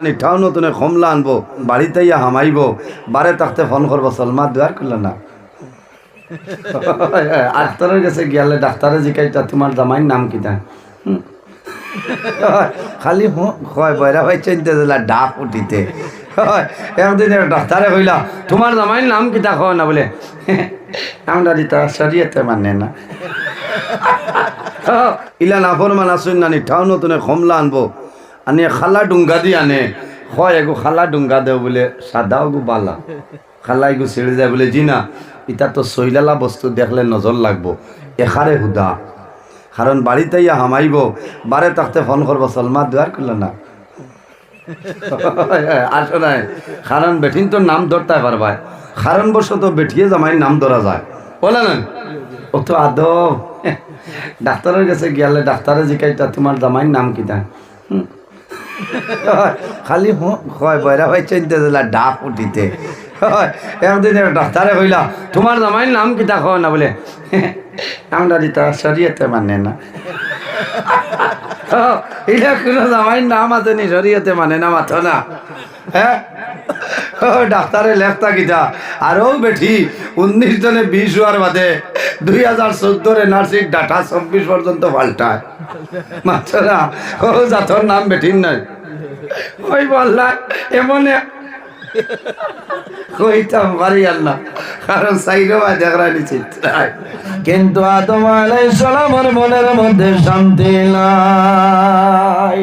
নিঠাও নতুন কমলা আনব বাড়িতে ইয়া হামাইব বারে তাকতে ফোন করব সলমা দুয়ার করল না। ডাক্তারের কাছে গিয়ালে ডাক্তারে জিকাইটা তোমার জামাইর নাম কিতা। খালি হয় বয়রা ভাই চিনতে দিলা ডাক উঠিতে। হয়, একদিন এক ডাক্তারে কইলা তোমার জামাইর নাম কিতা? কয় না বলে। আমরা দিতা শরীয়তে মানে না। হ্যাঁ, ইলা নাফর মান আসুন না নিঠাও নতুন কমলা আনব। আনি খালা ডুঙ্গা দি আনে। হয় এগো খালা ডুঙ্গা দেও বলে সাদাও গো বালা। খালা এগো ছেড়ে যায় বলে জি না ইটা তো সইলালা বস্তু দেখলে নজর লাগবো। এখারে হুদা। কারণ বাড়িতে ইয়া হামাইব বারে তাকতে ফোন করব সলমা দুয়ার করল না। আসো নাই। কারণ বেঠিন তো নাম ধরতে পারবাই কারণ বশত বেঠিয়ে জামাই নাম ধরা যায়। বলে না ও তো আদব। ডাক্তারের কাছে গিয়ালে ডাক্তারে জিকাইটা তোমার জামাইর নাম কিতা? হুম। খালি হয় বয়রা ভাই চিনতে দিলা, ডাক উঠিতে। একদিন এক ডাক্তারে কইলা, তোমার জামাইয়ের নাম কিতা কয় না বলে? আমরা দিতা শরীয়তে মানে না। নাম আছে নি, শরীয়তে মানে না। না হ্যাঁ ডাক্তারে লেখতা কিতা? আরও বেঠি, উনিশ জনে বিশ হওয়ার বাদে দুই হাজার চোদ্দরে নার্সিং ডাটা চব্বিশ পর্যন্ত পাল্টায়। মাত্র না, ও জাতর নাম বেঠিন নাই। ওই বললা এমন কইতাম, পারি আল্লাহ কারণ সাইরো ভাই দেখরা নিছি কিন্তু আদম মনের মধ্যে শান্তি নাই।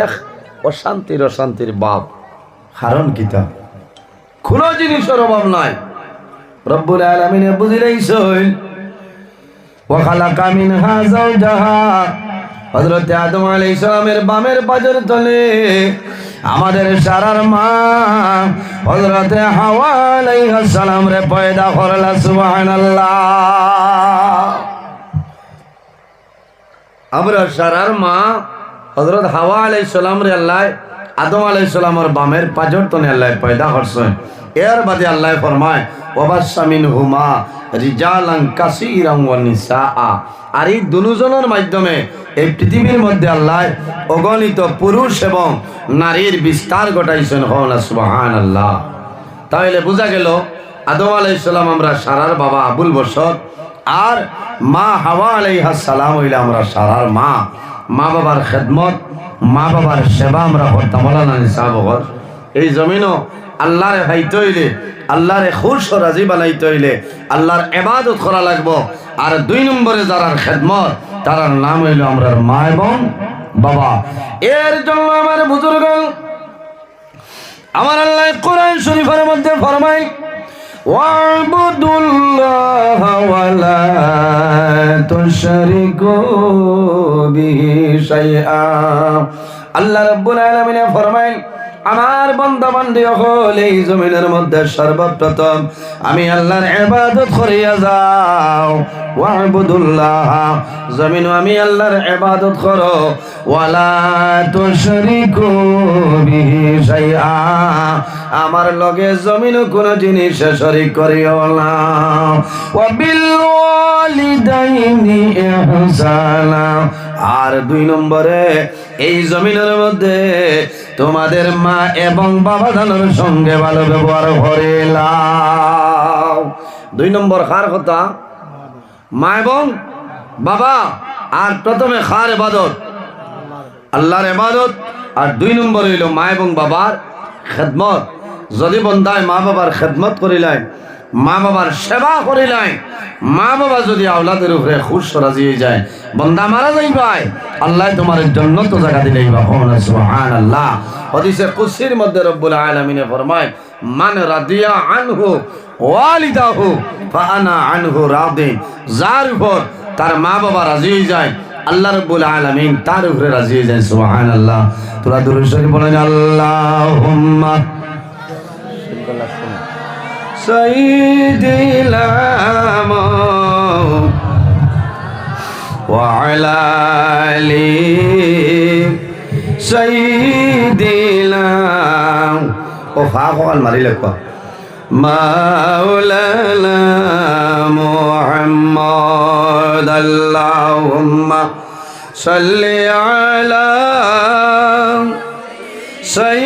এক অশান্তির অশান্তির বাপ। কারণ কিতা কোনো জিনিসের অভাব নাই। রব্বুল আলামিনে বুঝিলেইছই ওয়াখালাকা মিনহা যাওজাহা। হযরত আদম আলাইহিস সালামের বামের পাজর তলে আমাদের সারার মা, হযরত হাওয়া সালাম রে পয়দা করলা, সুবহানাল্লাহ। আমরা সারার মা হজরত হাওয়া আলাই সালাম রে আল্লাহ, আদম আলাই সালামর বামের পাজর তনে আল্লাহ পয়দা করছেন। এর বাদে আল্লাহ ফরমায় ওবাসামিন হুমা রিজালাং কাসীরাং ওয়া নিসা আর এই দুজনের মাধ্যমে এই পৃথিবীর মধ্যে আল্লাহ অগণিত পুরুষ এবং নারীর বিস্তার ঘটাইছেন। হন সুবহানাল্লাহ। তাহলে বোঝা গেল, আদম আলাইসাল্লাম আমরা সারার বাবা আবুল বসর আর মা হাওয়া আলাইহাস সালাম হইলে আমরা সারার মা। মা বাবার খেদমত, মা বাবার সেবা আমরা করতাম এই জমিনও আল্লাহরে ভাইতে হইলে, আল্লাহরে খুশ রাজি বানাইতে হইলে আল্লাহর এবাদত করা লাগবো। আর দুই নম্বরে যারার খেদমত, তারার নাম হইল আমরা মা এবং বাবা। এর জন্য আমার বুজুর্গ আমার আল্লাহ কোরআন শরীফের মধ্যে ফরমাই আল্লাহ রাব্বুল আলামিন ফরমাই আমার বান্দা বান্ধী হল এই জমিনের মধ্যে সর্বপ্রথম আমি আল্লাহর এবাদত করিয়া যাও। ওয়াবুদুল্লাহ জমিন আমি আল্লাহর এবাদত করো। ওয়ালা তুশরিকু বিহি শাইআ। আমার লগে জমিন কোন জিনিস শরিক করিও না। আর দুই নম্বরে, এই জমিনের মধ্যে তোমাদের মা এবং বাবা দানোর সঙ্গে ভালো ব্যবহার করে দুই নম্বর কার কথা, মা এবং বাবা, আর প্রথমে খার এবাদত আল্লাহর এবাদত আর দুই নম্বর হইল মা এবং বাবার খেদমত। যদি বন্ধায় মা বাবার খেদমত করিলাই মা বাবার সেবা করিলাই মা বাবা যদি আওলাদের উপরে খুশ রাজি হয়ে যায়, বন্দা মারা যাইবাই আল্লাহ তোমার জন্য তো জায়গা দিলেই বা সুবহান আল্লাহ হদিসে কুসির মধ্যে রব্বুল আলামিনে ফরমায়, মান রাদিয়া আনহু, ওয়ালিদাহু, ফাআনা আনহু রাদিন। যার উপর তার মা বাবা রাজি হয়ে যায়, আল্লাহ রব্বুল আলামিন তার উপরে রাজি হয়ে যায়, সুবহানাল্লাহ। তোরা দুরূদ শরীফ বলেন আল্লাহুম্মা وعلى علي سيدنا وفاقه المريلك مولانا محمد اللهم صل على سيدي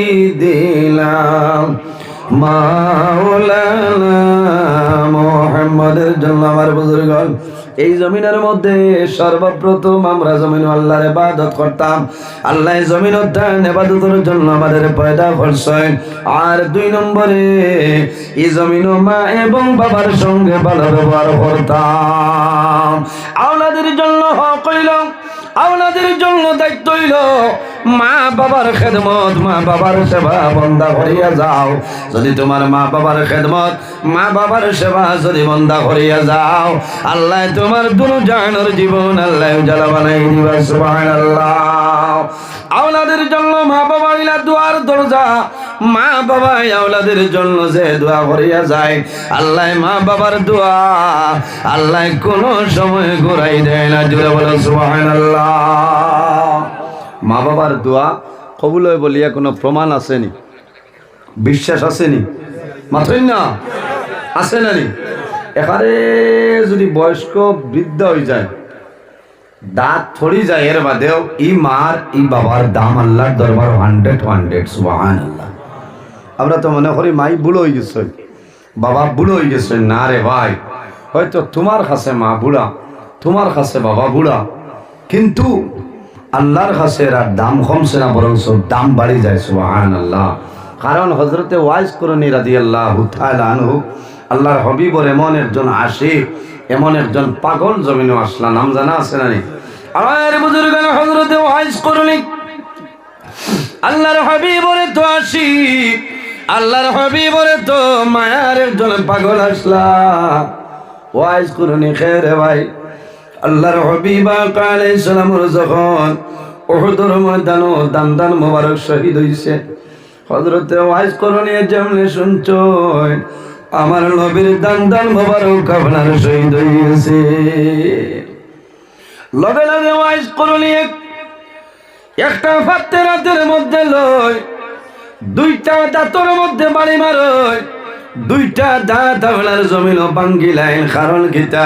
মোহাম্মদের জন্য আমার বুজুর্গণ, এই জমিনের মধ্যে সর্বপ্রথম আমরা জমিন আল্লাহর ইবাদত করতাম। আল্লাহ জমিন উদ্যান ইবাদতের জন্য আমাদের পয়দা করছেন। আর দুই নম্বরে, এই জমিন মা এবং বাবার সঙ্গে ভালো ব্যবহার করতাম। আওলাদের জন্য হক হইলাম আওলাদের জন্য দায়িত্ব হইল মা বাবার খেদমত, মা বাবার সেবা বন্ধা করিয়া যাও। যদি তোমার মা বাবার খেদমত, মা বাবার সেবা যদি বন্ধা করিয়া যাও, আল্লাহ তোমার দুনু জানোর জীবন আল্লাহ জ্বালা বানাই দিবা, সুবহানাল্লাহ। আওলাদের জন্য মা বাবা ইলা দুয়ার দরজা, মা বাবা আওলাদের জন্য যে দোয়া করিয়া যায়, আল্লাহ মা বাবার দোয়া, আল্লাহ কোন সময় ঘুরাই দেয় না জুড়ে বলো, সুবহানাল্লাহ। মা বাবার দোয়া কবুল হয় বলিয়া কোনো প্রমাণ আসেনি। বিশ্বাস আসেনি। মাথই না? আছে না নি? এখানে যদি বয়স্ক বৃদ্ধ হয়ে যায়, দাঁত ফড়ি যায়, এর বাদেও ই মার, ই বাবার দাম আল্লাহর দরবার হান্ড্রেড হান্ড্রেড সুবাহান আল্লাহ আমরা তো মনে করি মাই বুড়ো হয়ে গেছে। বাবা বুড়ো হয়ে গেছে। না রে ভাই, হয়তো তোমার কাছে মা বুড়া তোমার কাছে বাবা বুড়া কিন্তু আল্লাহর কাছে এরা দাম কমছে না বরং দাম বাড়ি যায় সুবাহান আল্লাহ কারণ হজরতে ওয়াইজ করণী রাদি আল্লাহ আনহু, আল্লাহর হবিবর এমন একজন আসে এমন একজন পাগল জমিনে আসলা, নাম জানা আছে না আমার তো তো পাগল আসলা। ওয়াইজ করুনি ভাই। আল্লাহর হবিবা কালে সালামুর যখন ওহুদর ময়দানো দান দান মোবারক শহীদ হইছে হজরতে ওয়াইজ করুনি যেমনি শুনছ, আমার নবীর দান দান মোবারক আপনার শহীদ হইছে লগে লগে ওয়াইজ এক একটা ফাতে রাতের মধ্যে লয়, দুইটা দাঁতর মধ্যে বাড়ি মারয় দুইটা দাঁত আপনার জমিন বাঙ্গিলাইন কারণ গীতা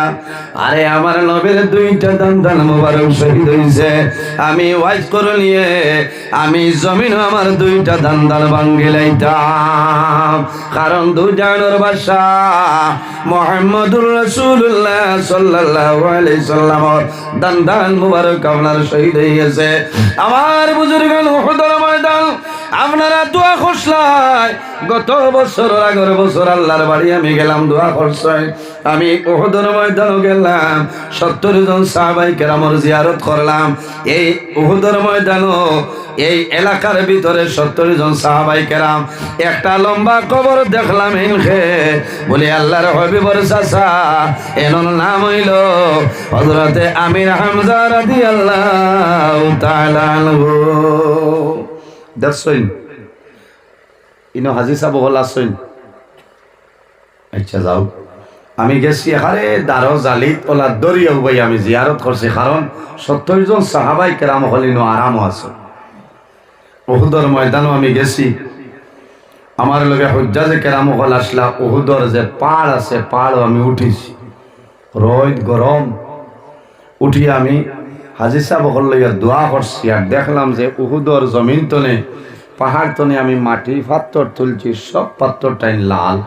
আরে আমার নবের দুইটা দান দান মোবারক শহীদ হয়েছে আমি ওয়াইজ করে নিয়ে আমি জমিন আমার দুইটা দান দান বাঙ্গিলাইতাম কারণ দুজানোর বাসা মোহাম্মদুর রসুল্লাহ সাল্লাল্লাহু সাল্লামর দান দান মোবারক আপনার শহীদ হয়েছে আমার বুজুর্গান ময়দান আপনারা দোয়া খসলাই। গত বছর আগের বছর আল্লাহর বাড়ি আমি গেলাম, দোয়া খরচাই আমি ওহদর ময়দান গেলাম, সত্তর জন সাহাবাই কেরামর জিয়ারত করলাম। এই ওহদর ময়দানও এই এলাকার ভিতরে সত্তর জন সাহাবাই কেরাম, একটা লম্বা কবর দেখলাম হিনখে বলে, আল্লাহর হবিবর চাষা এনর নাম হইল হজরতে আমির হামজা রাদি আল্লাহ তাআলা আনহু। দেখছইন ইনো হাজি সাহেব হল আসইন আচ্ছা যাও। আমি গেছি এখানে দারো জালিত ওলা দরিয়াও ভাই আমি জিয়ারত করছি, কারণ সত্তর জন সাহাবাই কেরাম হলিনো আরামও আছে। ওহুদর ময়দানও আমি গেছি। আমার লগে হজ্জাজে কেরাম হল আসলা ওহুদর যে পাড় আছে পাড়ও আমি উঠিছি। রোদ গরম উঠি আমি হাজি সাহেব লইয়া দোয়া করছি, আর দেখলাম যে উহুদর জমিন তনে, পাহাড় তনে আমি মাটি পাত্তর তুলছি, সব পাত্তরটাই লাল।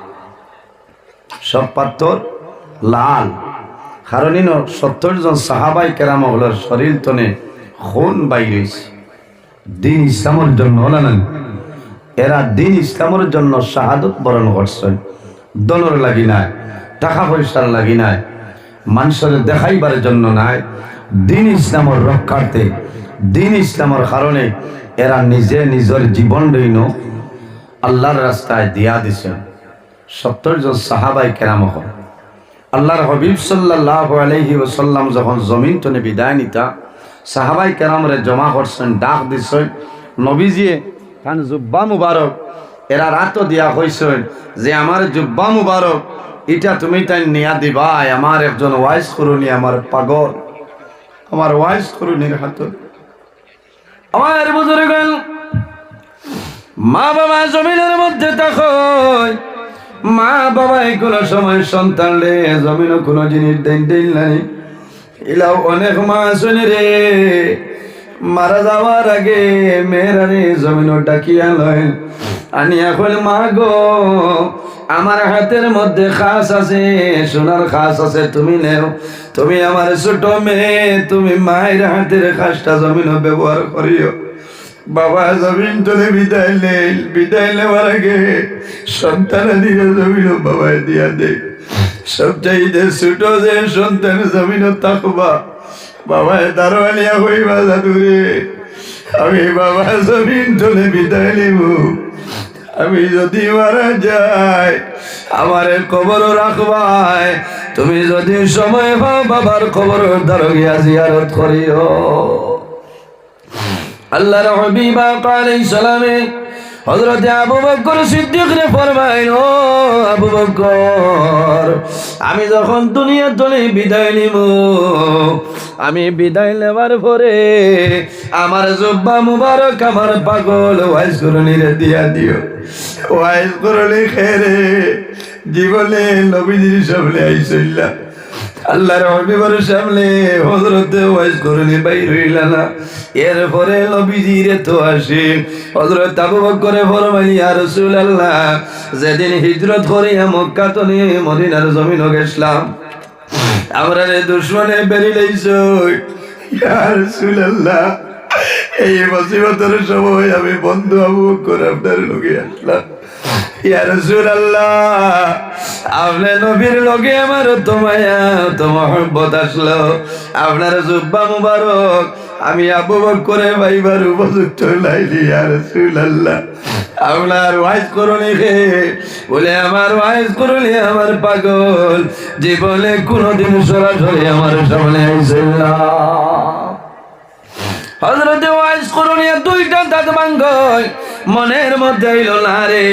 সব পাত্তর লাল। কারণ সত্তর জন সাহাবাই কেরাম হলের শরীর তনে খুন বাইরেছে দিন ইসলামের জন্য হলেন এরা দিন ইসলামের জন্য শাহাদত বরণ করছেন। দলর লাগি নাই, টাকা পয়সার লাগি নাই, মানুষের দেখাইবার জন্য নাই। দিন ইসলামের রক্ষার্থে, দিন ইসলামের কারণে এরা নিজে নিজের জীবন রইন আল্লাহর রাস্তায় দিয়া দিছেন সত্তর জন সাহাবাই কেরাম হল। আল্লাহর হবিব সাল্লাহ আলহি ওসাল্লাম যখন জমিন তনে বিদায় নিতা, সাহাবাই কেরামরে জমা করছেন, ডাক দিছেন নবীজিয়ে কান জুব্বা মুবারক, এরা রাত দিয়া হইছেন যে, আমার জুব্বা মুবারক, এটা তুমি তাই নিয়া দিবাই, আমার একজন ওয়াইস করুনি, আমার পাগল। আমার ওয়াইস করুনির হাত আমার বুজুর্গ মা বাবা জমিনের মধ্যে থাকো মা বাবা কোনো সময় সন্তান রে জমিন কোনো জিনিস দেন দেন নাই। এলাও অনেক মা শুনি রে, মারা যাওয়ার আগে মেয়েরা রে জমিন ডাকিয়া লয়। আনি এখন মা গো আমার হাতের মধ্যে খাস আছে, সোনার খাস আছে, তুমি নেও। তুমি আমার ছোট মেয়ে, তুমি মায়ের হাতের খাসটা জমিন ব্যবহার করিও। বাবা জমিন তোলে বিদায় নেই বিদায় নেওয়ার আগে সন্তান দিয়ে জমিন বাবায় দিয়া দে। সবচাইতে ছোট যে সন্তান জমিন থাকবা বাবায় দারোয়ানিয়া হইবা জাদুরে। আমি বাবা জমিন তোলে বিদায় নিব। আমি যদি মারা যাই, আমারে কবর রাখবাই। তুমি যদি সময় পাও বাবার কবর দ্বারা গিয়া জিয়ারত করিও। আল্লাহর হাবিবা আলাইহিস সালামে হযরত আবু বকর সিদ্দিক রে ফরমাইল, ও আবু বকর, আমি যখন দুনিয়া তলে বিদায় নিব আমি বিদায় নেবার পরে আমার জব্বা মুবারক আমার পাগল ওয়াইস করণীরে দিয়া দিও। ওয়াইস করণী খেরে জীবনে নবীজির সামনে আইসইলা। আল্লাহর হবিবর সামনে হজরতে ওয়াইজ করনি বাইর হইলা না। এরপরে নবীজিরে তো আসি। হজরত আবু বকরে ফরমাইলি, ইয়া রাসূলুল্লাহ, যেদিন হিজরত করিয়া মক্কা তো নিয়ে মদিনার জমিন গেছলাম। আমরা দুশ্মনে বেরি লইছো। ইয়া রাসূলুল্লাহ, এই মুসিবতের সময় আমি বন্ধু আবু করে আপনার লগে আসলাম। ইয়া রাসূলুল্লাহ আপনি নবীর লগে আমার তোমায় তো মহব্বত আসলো। আপনার জুব্বা মুবারক আমি আবু বকরে ভাইবার উপযুক্ত লাইলি ইয়া রাসূলুল্লাহ। আপনার ওয়াইজ করুনি রে। বলে আমার ওয়াইজ করুনি আমার পাগল। জীবনে কোনোদিন সরাসরি আমার সামনে আইছিল না। হজরতে ওয়াইজ করুনিয়া দুইটা দাঁত ভাঙ্গয় মনের মধ্যে হইল না রে।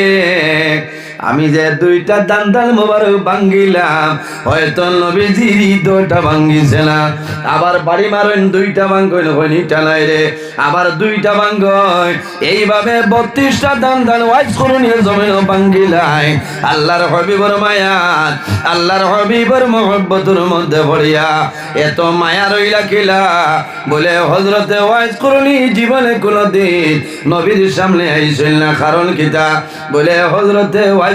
আমি যে দুইটা দান্দাল মোবারক ভাঙ্গিলাম, হয়তো নবীজির দুইটা ভাঙ্গিছে না আবার বাড়ি মারেন, দুইটা ভাঙ্গইল হইনিটা নাই রে। আবার দুইটা ভাঙ্গয় এইভাবে বত্রিশটা দান্দাল ওয়াইজ করুনিয়া জমিন ভাঙ্গিলাই। আল্লাহর হবিবর মায়াত আল্লাহর হবিবর মহব্বতের মধ্যে ভরিয়া এত মায়া রইলা কিলা। বলে হজরতে ওয়াইজ করুনি জীবনে কোনদিন নবীর সামনে আইসিল না, কারণ কিতা বলে হজরতে ওয়াইজ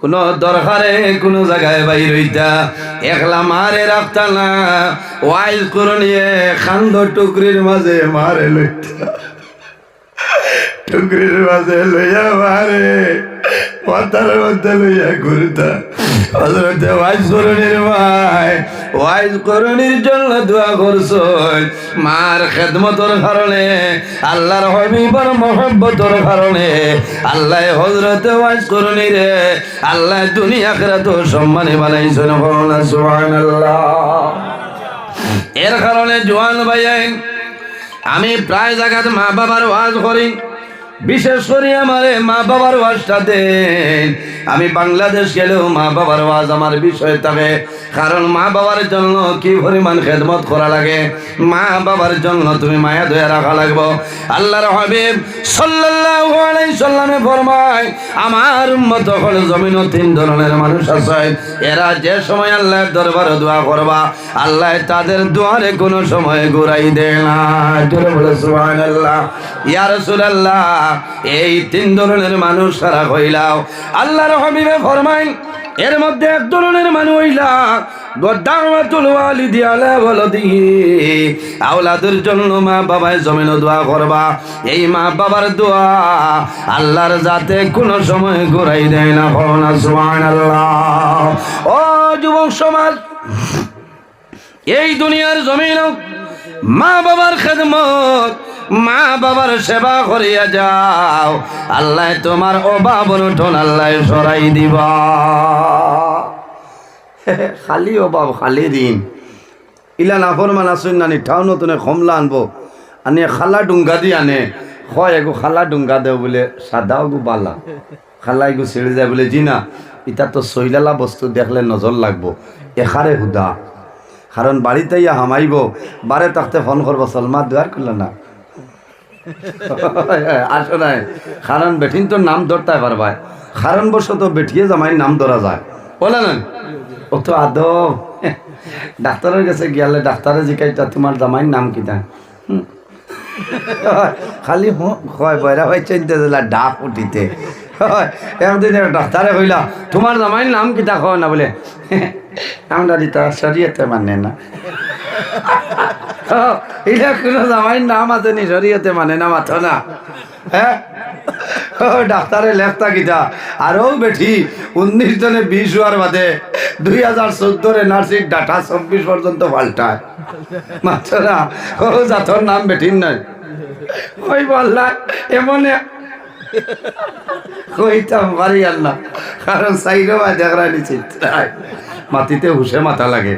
কোন দরকারে কোন জায়গায় বাইর হইতা। একলা মারে রাখতা না। করে নিয়ে খান্দ টুকরির মাঝে মারে লইতা। টুকরির মাঝে লইয়া মারে। মাথার মধ্যে লইয়া ঘুরতা। হজরতে ওয়াইজ করণীর ভাই, ওয়াইজ করণীর জন্য দোয়া করছ মার খেদমতর কারণে, আল্লাহর হবিবর মহব্বতর কারণে, আল্লাহ হজরতে ওয়াইজ করণীর, আল্লাহ দুনিয়া তো সম্মানে বানাইছেন করোনা সুহান এর কারণে জোয়ান ভাইয়াই আমি প্রায় জায়গাতে মা বাবার ওয়াজ করি। বিশেষ করে আমার মা বাবার ওয়াজটা দেন। আমি বাংলাদেশ গেলেও মা বাবার ওয়াজ আমার বিষয় থাকে কারণ মা বাবার জন্য কি পরিমাণ খেদমত করা লাগে? মা বাবার জন্য তুমি মায়া দয়া রাখা লাগবো। আল্লাহর হাবিব সাল্লাল্লাহু আলাইহি সাল্লামে ফরমায়, আমার উম্মত হল জমিন তিন ধরনের মানুষ আছে, এরা যে সময় আল্লাহর দরবারে দোয়া করবা, আল্লাহ তাদের দুয়ারে কোনো সময় ঘুরাই দেয় না। সুবহানাল্লাহ। ইয়া রাসূলুল্লাহ এই তিন ধরনের মানুষ সারা কইলাও আল্লাহর হাবিবে ফরমাইন, এর মধ্যে এক ধরনের মানুষ হইলা মা করবা। এই মা বাবার আল্লাহর যাতে কোনো সময় দেয় না, সুবহানাল্লাহ। ও যুবক সমাজ এই দুনিয়ার জমিন মা বাবার খেদমত, মা বাবার সেবা করিয়া যাও। আল্লাহ তোমার অভাব অনুঠন আল্লাহ সরাই দিবা। খালি অভাব খালি দিন। ইলা নাফর মান আসুন নানি ঠাও নতুনে খমলা আনব। আনি খালা ডুঙ্গা দি আনে। হয় এগো খালা ডুঙ্গা দেও বলে সাদাও গো বালা। খালা এগো ছেড়ে যায় বলে জি না ইটা তো সইলালা বস্তু দেখলে নজর লাগবো। এখারে হুদা। কারণ বাড়িতে ইয়া হামাইব বারে তাকতে ফোন করব সলমা দুয়ার করল না। আসো নাই। কারণ বেঠিন তো নাম ধরতে পারবাই কারণ বশত বেঠিয়ে জামাই নাম ধরা যায়। বলে না ও তো আদব ডাক্তারের কাছে গেলে ডাক্তারে জিকাইটা তোমার জামাইর নাম কিতা। খালি হয় বয়রা ভাই চিনতে দিলা ডাক উঠিতে। হয় একদিন এক ডাক্তারে কইলা তোমার জামাইর নাম কিতা কয় না বলে? আমরা মানে না। এটা কোনো নি মানে না মাথো না। হ্যাঁ ও, ডাক্তারে লেখতা আরও বেঠি উনিশ জনে বিশ হওয়ার বাদে দুই হাজার চোদ্দরে নার্সিং ডাটা চব্বিশ পর্যন্ত পাল্টায়। মাত্র না। ও জাতর নাম বেঠিন নাই। ওই বললা এমন কইতাম পারি আল্লাহ। কারণ সাইরো দেখরা নিচে মাটিতে হুসে মাথা লাগে।